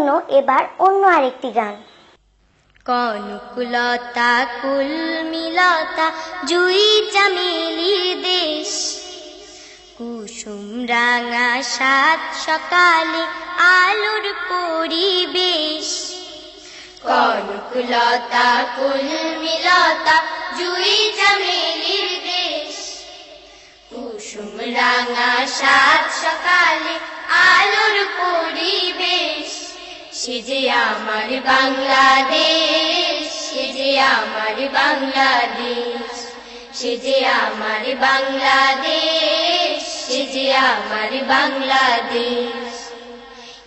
জন্য এবার অন্য আরেকটি গান। কনকুলতা, কুলমিলতা, জুই চামেলির দেশ। কুসুম রাঙা সাত সকালে আলোর পরিবেশ। কনকুলতা, কুলমিলতা, জুই চামেলির দেশ। কুসুম রাঙা সাত সকালে আলোর পরিবেশ সে আমার বাংলাদেশ, সে যে আমার বাংলাদেশ, সে যে আমার বাংলাদেশ, সে যে আমার বাংলাদেশ।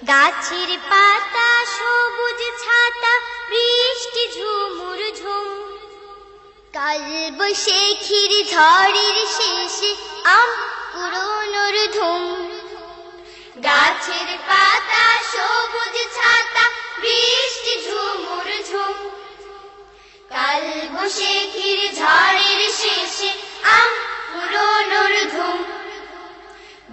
গাছের পাতা, সবুজ ছাতা, বৃষ্টি, ঝুমুর ঝুম। কাল বৈশাখীর ঝড়ের শেষে আম পুরনোর ধুম। গাছের পাতা, সবুজ ছাতা, বৃষ্টি, ঝুমুর ঝুম। কাল বৈশাখীর ঝড়ের শেষে আম পুরনোর ধুম।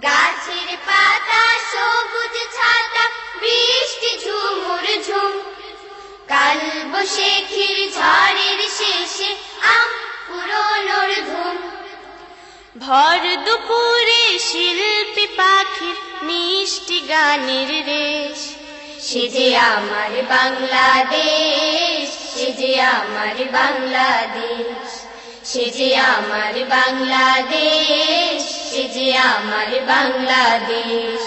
গাছের পাতা, সবুজ ছাতা, বৃষ্টি, ঝুমুর ঝুম। কাল বৈশাখীর ঝড়ের শেষে ভর দুপুরে শিল্পী পাখির মিষ্টি গানের রেশ। সে যে আমার বাংলাদেশ, সে যে আমার বাংলাদেশ। সে যে আমার বাংলাদেশ, সে যে আমার বাংলাদেশ।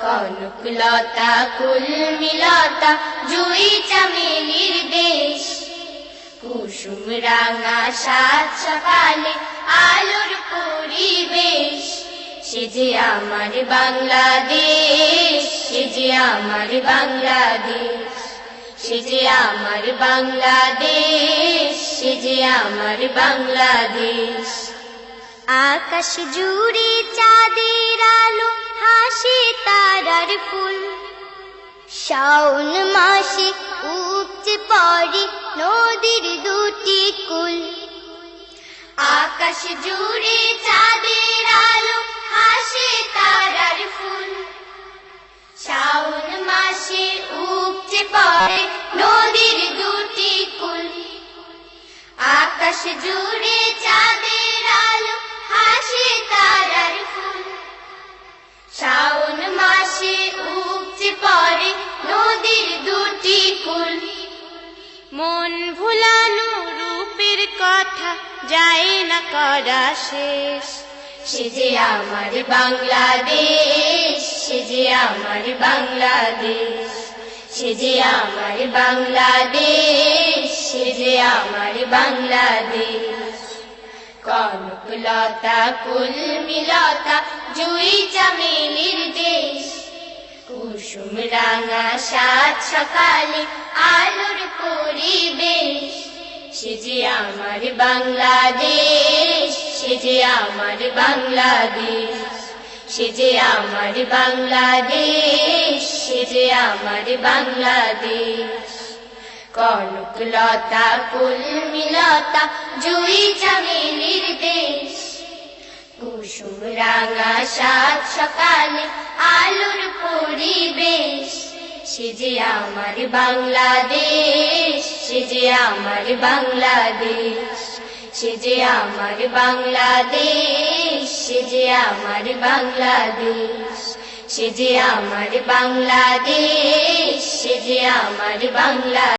কনকলতা, কুলমিলতা, জুই চামেলির কুসুম রাঙা সাত সকালে আলোর পরিবেশ। সে যে আমার বাংলাদেশ, সে যে আমার বাংলাদেশ। সে যে আমার বাংলাদেশ, সে যে আমার বাংলাদেশ। আকাশ জুড়ে চাঁদের আলো হাসি তারার ফুল। শাওন মাসে উপচে পড়ে নদীর দুটি কুল। আকাশ জুড়ে চাঁদের মন ভুলানো রূপের কথা যায় না করা শেষ। সে যে আমার বাংলাদেশ, সে যে আমার বাংলাদেশ। সে যে আমার বাংলাদেশ, সে যে আমার বাংলাদেশ। কনকলতা কুলমিলতা জুই চামেলির দেশ। কুসুম রাঙা সাত সকালে আলোর সে যে আমার বাংলাদেশ সে যে আমার বাংলাদেশ সে যে আমার বাংলাদেশ সে যে আমার বাংলাদেশ। কনকলতা কুলমিলতা জুই চামেলির দেশ কুসুম, রাঙা সাত সকালে আলোর পরিবেশ। সে যে আমার বাংলাদেশ আমার বাংলাদেশ, সে যে আমার বাংলাদেশ, সে যে আমার বাংলাদেশ, সে যে আমার বাংলাদেশ, সে যে আমার বাংলা